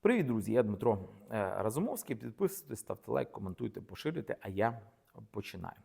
Привіт, друзі! Я Дмитро е, Разумовський. Підписуйтесь, ставте лайк, коментуйте, поширюйте, а я починаю.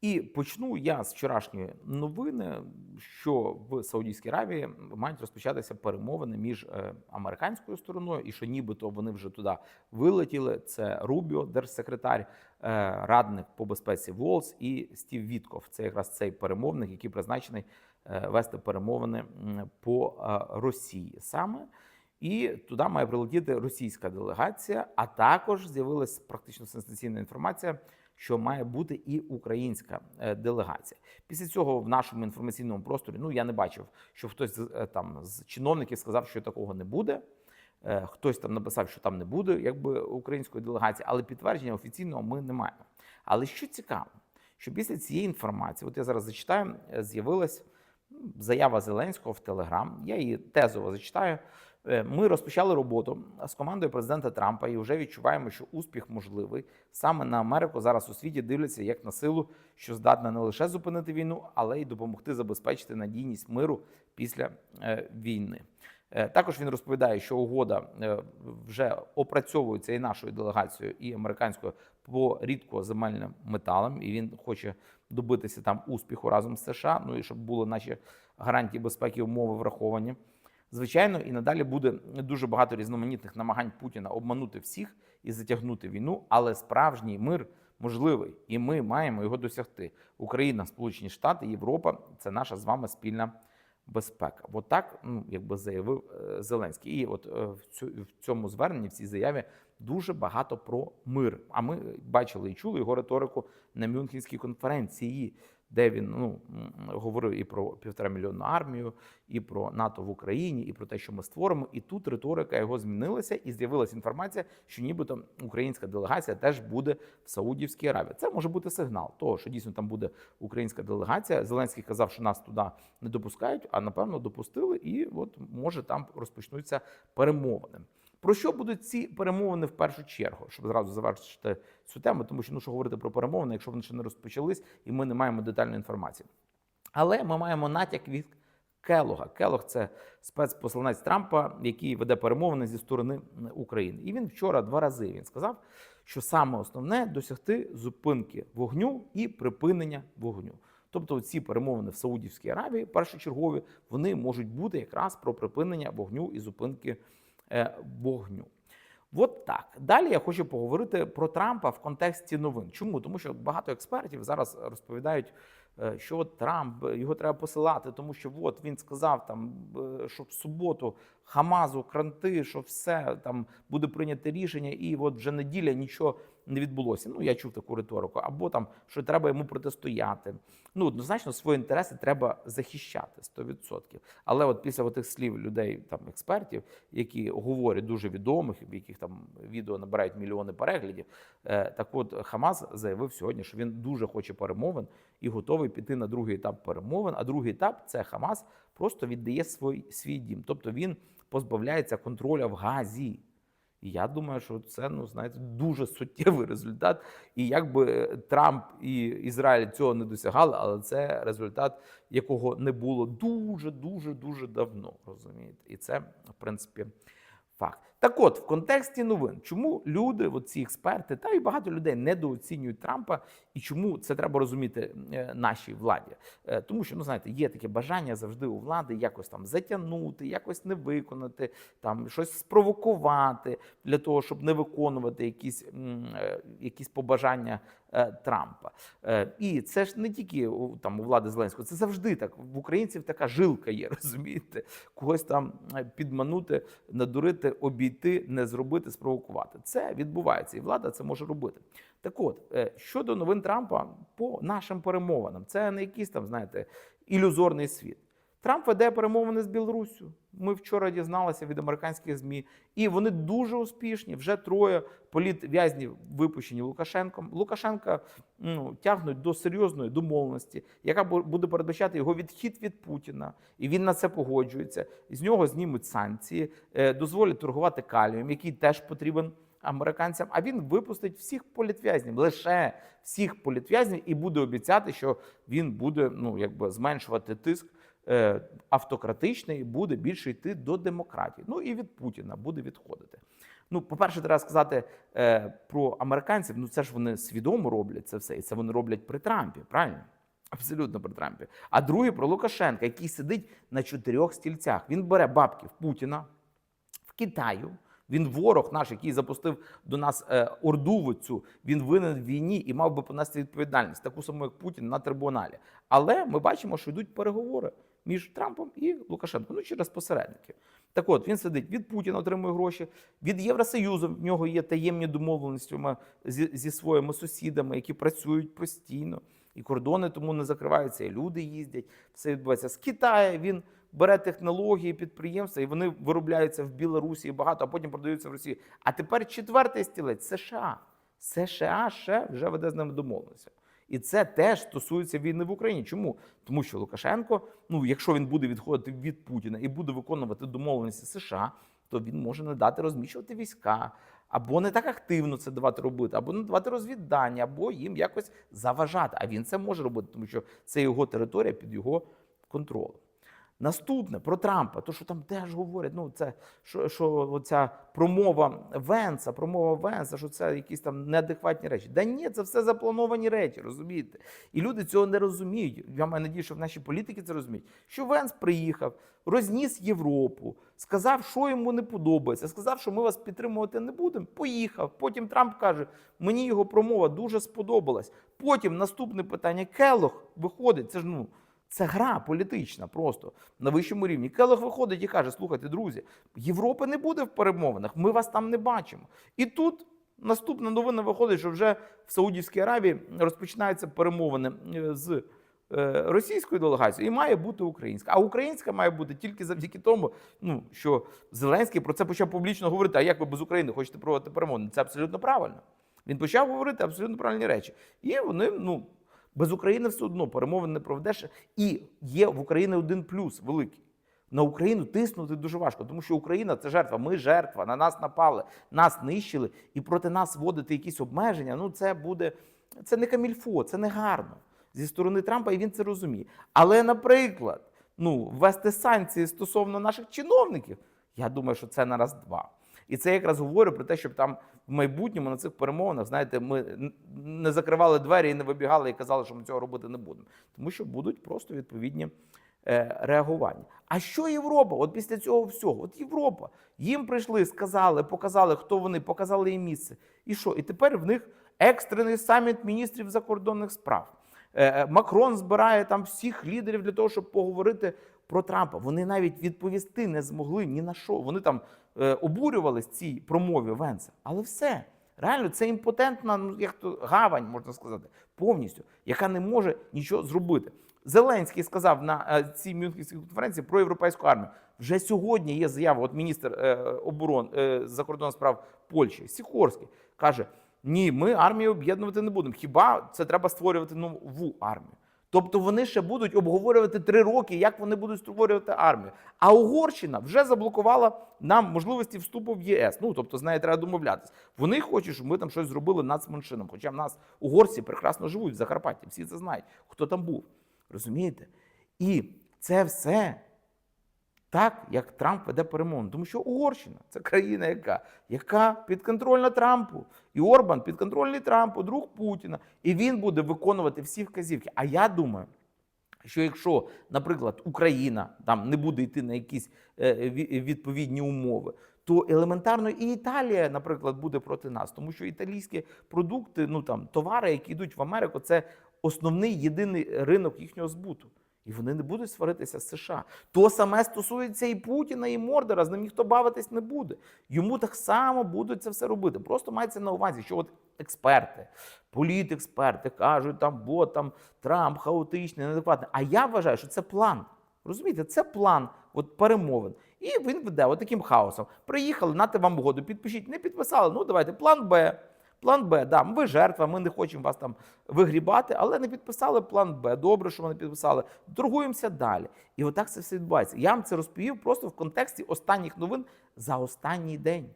І почну я з вчорашньої новини, що в Саудівській Аравії мають розпочатися перемовини між е, американською стороною, і що нібито вони вже туди вилетіли. Це Рубіо, держсекретар, е, радник по безпеці Волс і Стів Вітков. Це якраз цей перемовник, який призначений вести перемовини по е, Росії саме. І туди має прилетіти російська делегація, а також з'явилася практично сенсаційна інформація, що має бути і українська е, делегація. Після цього в нашому інформаційному просторі ну я не бачив, що хтось е, там з чиновників сказав, що такого не буде. Е, Хтось там написав, що там не буде якби української делегації, але підтвердження офіційного ми не маємо. Але що цікаво, що після цієї інформації, от я зараз зачитаю, е, з'явилась заява Зеленського в Телеграм. Я її тезово зачитаю. Е, Ми розпочали роботу з командою президента Трампа і вже відчуваємо, що успіх можливий. Саме на Америку зараз у світі дивляться як на силу, що здатна не лише зупинити війну, але й допомогти забезпечити надійність миру після е, війни. Е, Також він розповідає, що угода е, вже опрацьовується і нашою делегацією, і американською по рідкоземельним металам, і він хоче добитися там успіху разом з США. Ну і щоб були наші гарантії безпеки умови враховані. Звичайно, і надалі буде дуже багато різноманітних намагань Путіна обманути всіх і затягнути війну, але справжній мир можливий, і ми маємо його досягти. Україна, Сполучені Штати, Європа це наша з вами спільна безпека. От так, ну якби заявив е, Зеленський. І от е, в цьому зверненні, в цій заяві, дуже багато про мир. А ми бачили і чули його риторику на Мюнхенській конференції, де він ну говорив і про півтора мільйонну армію, і про НАТО в Україні, і про те, що ми створимо. І тут риторика його змінилася, і з'явилася інформація, що нібито українська делегація теж буде в Саудівській Аравії. Це може бути сигнал того, що дійсно там буде українська делегація. Зеленський казав, що нас туди не допускають, а напевно допустили, і от може там розпочнуться перемовини. Про що будуть ці перемовини в першу чергу, щоб зразу завершити цю тему, тому що ну що говорити про перемовини, якщо вони ще не розпочались, і ми не маємо детальної інформації. Але ми маємо натяк від Келога. Келог це спецпосланець Трампа, який веде перемовини зі сторони України. І він вчора два рази він сказав, що саме основне досягти зупинки вогню і припинення вогню. Тобто, ці перемовини в Саудівській Аравії, першочергові, вони можуть бути якраз про припинення вогню і зупинки вогню. От так. Далі я хочу поговорити про Трампа в контексті новин. Чому? Тому що багато експертів зараз розповідають, е, що от Трамп е, його треба посилати, тому що от він сказав там, е, що в суботу Хамазу кранти, що все там буде прийнято рішення, і от вже неділя нічого не відбулося. Ну я чув таку риторику, або там що треба йому протистояти. Ну однозначно свої інтереси треба захищати 100%. Але от після тих слів людей, там експертів, які говорять дуже відомих, в яких там відео набирають мільйони переглядів. е, Так от Хамас заявив сьогодні, що він дуже хоче перемовин і готовий піти на другий етап перемовин. А другий етап це Хамас просто віддає свій, свій дім, тобто він позбавляється контроля в Газі. І я думаю, що це ну знаєте дуже суттєвий результат. І якби Трамп і Ізраїль цього не досягали, але це результат, якого не було дуже, дуже, дуже давно. Розумієте, і це в принципі факт. Так, от в контексті новин, чому люди, от ці експерти, та й багато людей недооцінюють Трампа, і чому це треба розуміти е, нашій владі? Е, Тому що ну знаєте, є таке бажання завжди у влади якось там затягнути, якось не виконати, там щось спровокувати для того, щоб не виконувати якісь, е, якісь побажання Трампа. І це ж не тільки там у влади Зеленського, це завжди так. В українців така жилка є, розумієте? Когось там підманути, надурити, обійти, не зробити, спровокувати. Це відбувається, і влада це може робити. Так от, е, щодо новин Трампа по нашим перемовинам, це не якийсь там, знаєте, ілюзорний світ. Трамп веде перемовини з Білоруссю. Ми вчора дізналися від американських змі, і вони дуже успішні. Вже троє політв'язнів випущені Лукашенком. Лукашенка ну, тягнуть до серйозної домовленості, яка буде передбачати його відхід від Путіна, і він на це погоджується. З нього знімуть санкції, е, дозволять торгувати калієм, який теж потрібен американцям. А він випустить всіх політв'язнів, лише всіх політв'язнів, і буде обіцяти, що він буде ну якби зменшувати тиск автократичний буде більше йти до демократії. Ну і від Путіна буде відходити. Ну, по-перше, треба сказати е, про американців. Ну це ж вони свідомо роблять це все, і це вони роблять при Трампі, правильно? Абсолютно при Трампі. А другий про Лукашенка, який сидить на чотирьох стільцях. Він бере бабки в Путіна, в Китаю. Він ворог наш, який запустив до нас е, орду цю. Він винен в війні і мав би понести відповідальність, таку саму, як Путін на трибуналі. Але ми бачимо, що йдуть переговори між Трампом і Лукашенком, ну через посередників. Так от він сидить від Путіна, отримує гроші, від Євросоюзу в нього є таємні домовленості зі, зі своїми сусідами, які працюють постійно, і кордони тому не закриваються, і люди їздять. Все відбувається з Китаю. Він бере технології, підприємства, і вони виробляються в Білорусі багато, а потім продаються в Росії. А тепер четвертий стілець США. США ще вже веде з ними домовленості. І це теж стосується війни в Україні. Чому? Тому що Лукашенко, ну якщо він буде відходити від Путіна і буде виконувати домовленості США, то він може не дати розміщувати війська, або не так активно це давати робити, або не давати розвіддання, або їм якось заважати. А він це може робити, тому що це його територія під його контролем. Наступне про Трампа, то що там теж говорять, ну це що, що оця промова Венса, промова Венса, що це якісь там неадекватні речі. Да ні, це все заплановані речі, розумієте? І люди цього не розуміють. Я маю надію, що наші політики це розуміють. Що Венс приїхав, розніс Європу, сказав, що йому не подобається, сказав, що ми вас підтримувати не будемо. Поїхав. Потім Трамп каже: мені його промова дуже сподобалась. Потім наступне питання: Келох виходить. Це ж ну. Це гра політична просто на вищому рівні. Келох виходить і каже: слухайте, друзі, Європи не буде в перемовинах, ми вас там не бачимо. І тут наступна новина виходить, що вже в Саудівській Аравії розпочинаються перемовини е, з е, російською делегацією, і має бути українська. А українська має бути тільки завдяки тому, ну що Зеленський про це почав публічно говорити. А як ви без України хочете проводити перемовини? Це абсолютно правильно. Він почав говорити абсолютно правильні речі. І вони, ну. Без України все одно перемовин не проведеш. І є в Україні один плюс великий. На Україну тиснути дуже важко, тому що Україна це жертва. Ми жертва, на нас напали, нас нищили, і проти нас вводити якісь обмеження. Ну це буде це не камільфо, це не гарно зі сторони Трампа, і він це розуміє. Але, наприклад, ну ввести санкції стосовно наших чиновників, я думаю, що це на раз два. І це якраз говорю про те, щоб там в майбутньому на цих перемовинах, знаєте, ми не закривали двері і не вибігали і казали, що ми цього робити не будемо. Тому що будуть просто відповідні е, реагування. А що Європа? От після цього всього, от Європа, їм прийшли, сказали, показали, хто вони, показали їм місце. І що? І тепер в них екстрений саміт міністрів закордонних справ. Е, е, Макрон збирає там всіх лідерів для того, щоб поговорити про Трампа. Вони навіть відповісти не змогли ні на що. Вони там обурювались цій промові Венса. Але все. Реально, це імпотентна, ну як то гавань, можна сказати, повністю, яка не може нічого зробити. Зеленський сказав на е, цій Мюнхенській конференції про європейську армію. Вже сьогодні є заява. От міністр е, оборон е, закордонних справ Польщі Сікорський каже: ні, ми армію об'єднувати не будемо. Хіба це треба створювати нову армію? Тобто вони ще будуть обговорювати три роки, як вони будуть створювати армію. А Угорщина вже заблокувала нам можливості вступу в ЄС. Ну тобто з нею треба домовлятися. Вони хочуть, щоб ми там щось зробили нацменшинам. Хоча в нас угорці прекрасно живуть в Закарпатті, всі це знають, хто там був. Розумієте? І це все так, як Трамп веде перемовини. Тому що Угорщина це країна, яка, яка підконтрольна Трампу. І Орбан підконтрольний Трампу, друг Путіна. І він буде виконувати всі вказівки. А я думаю, що якщо, наприклад, Україна там не буде йти на якісь е, відповідні умови, то елементарно і Італія, наприклад, буде проти нас, тому що італійські продукти, ну там товари, які йдуть в Америку, це основний єдиний ринок їхнього збуту. І вони не будуть сваритися з США. То саме стосується і Путіна, і Мордора. З ним ніхто бавитись не буде. Йому так само будуть це все робити. Просто мається на увазі, що от експерти, політексперти кажуть, там бо там Трамп хаотичний, неадекватний. А я вважаю, що це план. Розумієте, це план от перемовин. І він веде от таким хаосом. Приїхали, нате вам угоду, підпишіть, не підписали. Ну давайте, план Б. План Б, да, ви жертва, ми не хочемо вас там вигрібати, але не підписали план Б. Добре, що вони підписали. Торгуємося далі. І отак це все відбувається. Я вам це розповів просто в контексті останніх новин за останній день.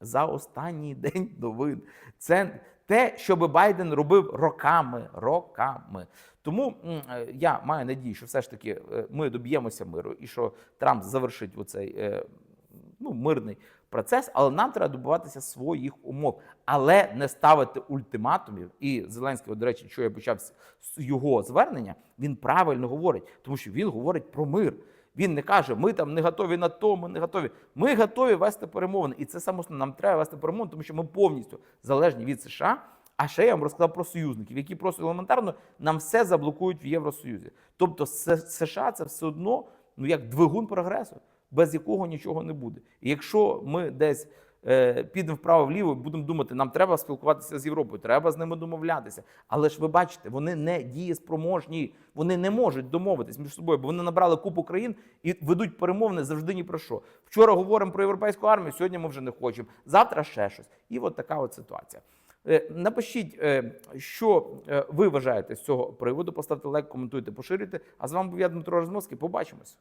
За останній день новин. Це те, що би Байден робив роками, роками. Тому е, я маю надію, що все ж таки е, ми доб'ємося миру і що Трамп завершить оцей е, ну, мирний процес, але нам треба добуватися своїх умов, але не ставити ультиматумів. І Зеленський, до речі, що я почав з його звернення, він правильно говорить, тому що він говорить про мир. Він не каже, ми там не готові на то, ми не готові. Ми готові вести перемовини. І це саме нам треба вести перемовини, тому що ми повністю залежні від США. А ще я вам розказав про союзників, які просто елементарно нам все заблокують в Євросоюзі. Тобто США це все одно ну як двигун прогресу, без якого нічого не буде. І якщо ми десь е, підемо вправо-вліво, будемо думати, нам треба спілкуватися з Європою, треба з ними домовлятися. Але ж ви бачите, вони не дієспроможні, вони не можуть домовитись між собою, бо вони набрали купу країн і ведуть перемовини завжди ні про що. Вчора говоримо про європейську армію, сьогодні ми вже не хочемо. Завтра ще щось. І от така от ситуація. Е, Напишіть, е, що е, ви вважаєте з цього приводу. Поставте лайк, коментуйте, поширюйте. А з вами був я Дмитро Розмовський. Побачимось.